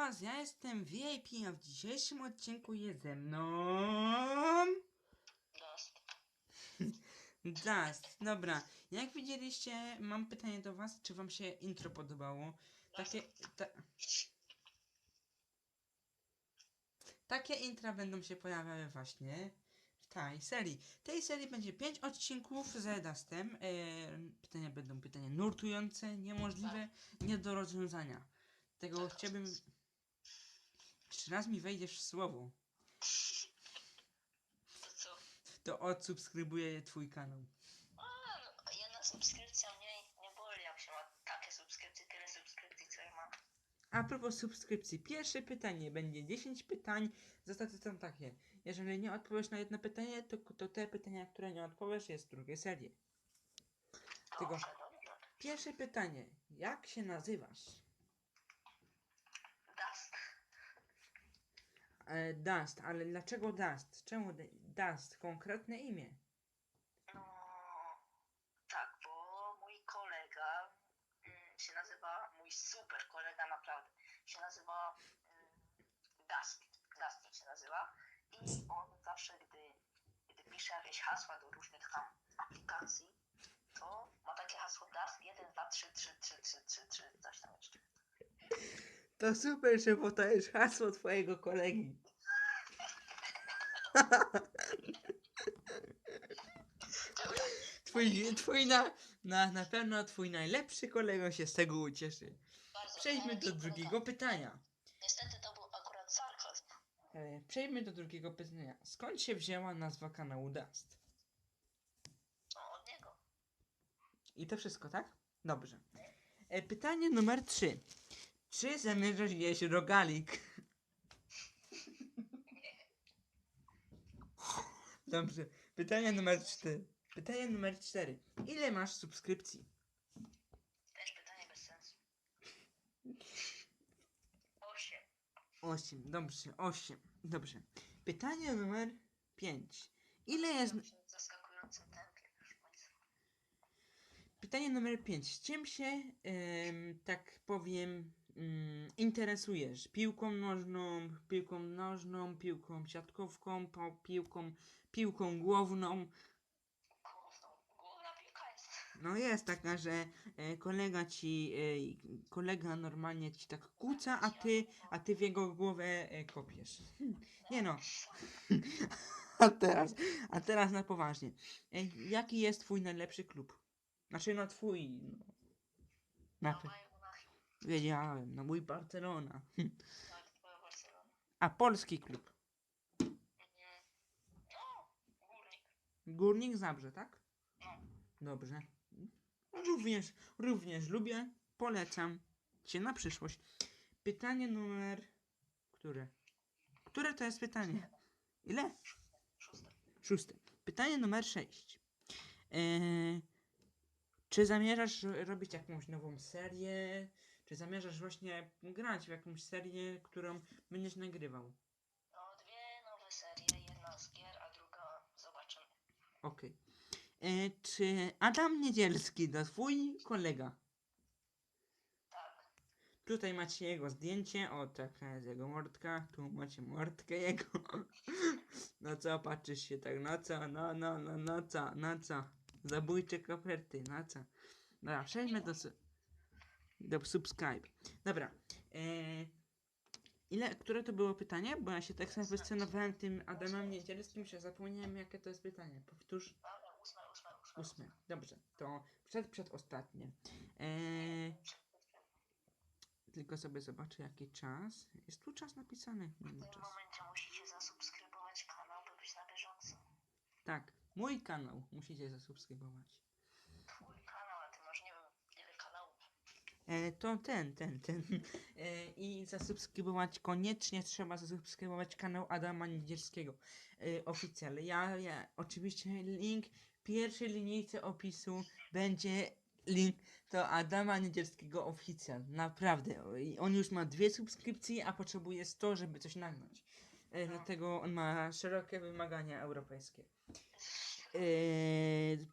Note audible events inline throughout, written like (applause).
was, ja jestem VIP, a w dzisiejszym odcinku jest ze mną... Dust. (laughs) Dust, dobra. Jak widzieliście, mam pytanie do was, czy wam się intro podobało? Takie... Ta... Takie intra będą się pojawiały właśnie w tej serii. W tej serii będzie 5 odcinków z Dustem. E, pytania będą pytania nurtujące, niemożliwe, nie do rozwiązania. Tego chciałbym... Jeszcze raz mi wejdziesz w słowo, To co? to odsubskrybuję twój kanał. A, no, jedna subskrypcja mniej nie boli, jak się ma takie subskrypcje, tyle subskrypcji, co ja mam. A propos subskrypcji, pierwsze pytanie będzie 10 pytań. Zasady są takie. Jeżeli nie odpowiesz na jedno pytanie, to, to te pytania, które nie odpowiesz, jest w drugiej serii. Tego. Dobrze, dobrze. Pierwsze pytanie. Jak się nazywasz? Dust. E, Dust, ale dlaczego Dust? Czemu Dust? Konkretne imię. No, tak, bo mój kolega mm, się nazywa, mój super kolega naprawdę, się nazywa mm, Dust. Dustin się nazywa. I on zawsze, gdy, gdy pisze jakieś hasła do różnych tam aplikacji, to ma takie hasło Dust 1, 2, 3, 3, 3, 3, 3, 3, coś tam jeszcze. To super, że podajesz hasło twojego kolegi. Twój, twój na, na, na pewno twój najlepszy kolega się z tego ucieszy. Bardzo Przejdźmy do drugiego pytania. Niestety to był akurat sarkazm. E, Przejdźmy do drugiego pytania. Skąd się wzięła nazwa kanału Dust? No, od niego. I to wszystko, tak? Dobrze. E, Pytanie numer 3. Czy zamierzasz jeść rogalik? Dobrze. Pytanie numer 4. Pytanie numer 4. Ile masz subskrypcji? Też pytanie bez sensu. Osiem. 8. Dobrze, 8. Dobrze. Pytanie numer 5. Ile jest. W zaskakującym tempie, proszę Państwa. Pytanie numer 5. Czym się, em, tak powiem, mm, interesujesz? Piłką nożną, piłką nożną, piłką siatkowką, piłką, piłką jest. No jest taka, że e, kolega ci, e, kolega normalnie ci tak kłóca, a ty, a ty w jego głowę e, kopiesz. Nie no. (laughs) A teraz, a teraz na poważnie. E, jaki jest twój najlepszy klub? Znaczy no twój, no. Na, Na pe- Bayern Monachium. Wiedziałem, no mój Barcelona. Hm. Tak, twoja Barcelona. A polski klub? Mhm. No, górnik. Górnik Zabrze, tak? No. Dobrze. Również, również lubię, polecam cię na przyszłość. Pytanie numer... Które? Które to jest pytanie? Ile? Szóste. Szóste. Pytanie numer sześć. Eee, czy zamierzasz ro- robić jakąś nową serię? Czy zamierzasz właśnie grać w jakąś serię, którą będziesz nagrywał? No, dwie nowe serie. Jedna z gier, a druga zobaczymy. Okej. Eee, czy Adam Niedzielski to twój kolega? Tak. Tutaj macie jego zdjęcie, o taka jest jego mordka, tu macie mordkę jego. (laughs) No co, patrzysz się tak, no co, no, no, no, no co, no co. Zabójcze koperty, no co. Dobra, przejdźmy do, do subscribe. Dobra, eee, ile, które to było pytanie? Bo ja się tak samo wyscenowałem tym Adamem Niedzielskim, że zapomniałem jakie to jest pytanie. Powtórz. Ósme, ósme, ósme. Ósme. Dobrze, to przed, przedostatnie. Eee, tylko sobie zobaczę jaki czas. Jest tu czas napisany? Nie W tym momencie musicie zasubskrybować kanał, by być na bieżąco. Tak, mój kanał musicie zasubskrybować. Twój kanał, a ty masz nie wiem ile kanałów. E, to ten, ten, ten. E, I zasubskrybować koniecznie trzeba zasubskrybować kanał Adama Niedzielskiego. E, oficjal. Ja, ja, oczywiście link w pierwszej linijce opisu będzie link do Adama Niedzielskiego oficjal. Naprawdę. On już ma dwie subskrypcje, a potrzebuje 100, żeby coś nagnąć. E, dlatego on ma szerokie wymagania europejskie. E,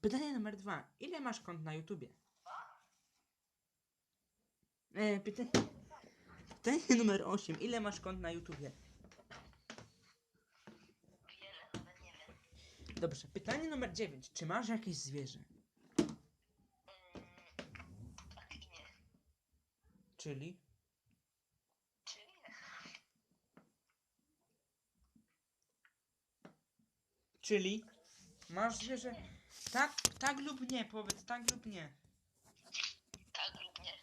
pytanie numer dwa. Ile masz kont na YouTubie? E, pytanie, numer 8. Ile masz kont na YouTubie? Wiele, nawet nie wiem. Dobrze. Pytanie numer 9. Czy masz jakieś zwierzę? Tak i nie. Czyli? Czyli nie. Czyli? Masz zwierzę? Tak, tak lub nie, powiedz tak lub nie. Tak lub nie.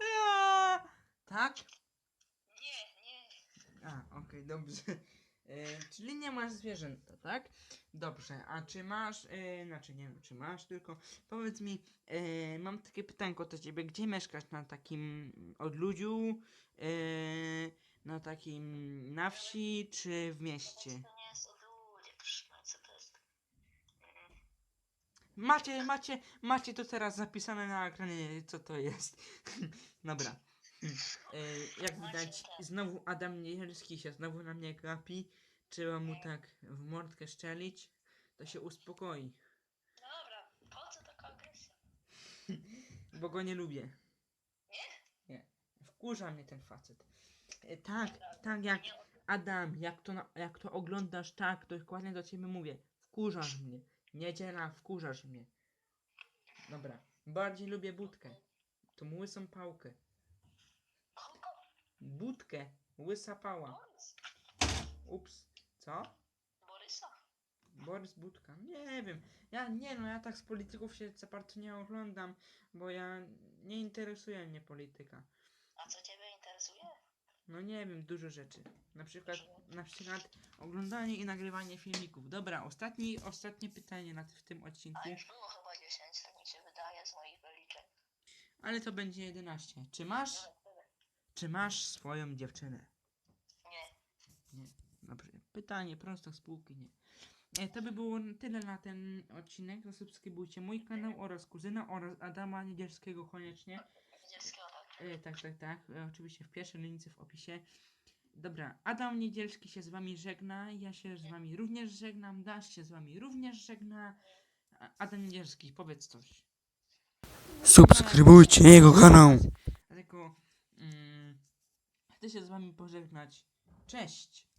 Eee, tak? Nie, nie. A, okej, dobrze. (laughs) E, czyli nie masz zwierzęta, tak? Dobrze, a czy masz, e, znaczy nie wiem, czy masz, tylko powiedz mi, e, mam takie pytanko do ciebie, gdzie mieszkasz na takim odludziu, e, na takim, na wsi, czy w mieście? To nie jest proszę bardzo, to jest... Mm, Macie, macie, macie to teraz zapisane na ekranie, co to jest. (laughs) Dobra. E, jak widać, znowu Adam Niedzielski się znowu na mnie gapi. Trzeba mu tak w mordkę szczelić, to się uspokoi, Dobra, po co taka agresja? (laughs) bo go nie lubię. Nie? Nie. Wkurza mnie ten facet. E, tak, tak jak Adam, jak to, jak to oglądasz, tak, to dokładnie do ciebie mówię. Wkurzasz mnie. Niedziela, wkurzasz mnie. Dobra. Bardziej lubię budkę. Tą łysą pałkę. Budkę. Łysa pała. Ups. Co? Borysa. Borys Budka. Nie wiem. Ja nie no, ja tak z polityków się za bardzo nie oglądam, bo ja nie interesuje mnie polityka. A co ciebie interesuje? No nie wiem, dużo rzeczy. Na przykład, na przykład oglądanie i nagrywanie filmików. Dobra, ostatni, ostatnie pytanie na, w tym odcinku, A już było chyba 10, tak mi się wydaje z moich wyliczeń. ale to będzie 11. Czy masz. Czy masz swoją dziewczynę? Nie. Nie. Dobrze. Pytanie prosto z półki, nie. E, to by było tyle na ten odcinek. Zasubskrybujcie mój kanał oraz kuzyna oraz Adama Niedzielskiego koniecznie. Widzielskiego tak. E, tak, tak, tak. E, oczywiście w pierwszej linijce w opisie. Dobra, Adam Niedzielski się z wami żegna. Ja się z wami również żegnam. Dasz się z wami również żegna. A- Adam Niedzielski, powiedz coś. Subskrybujcie jego kanał. Dlatego mm, chcę się z wami pożegnać. Cześć!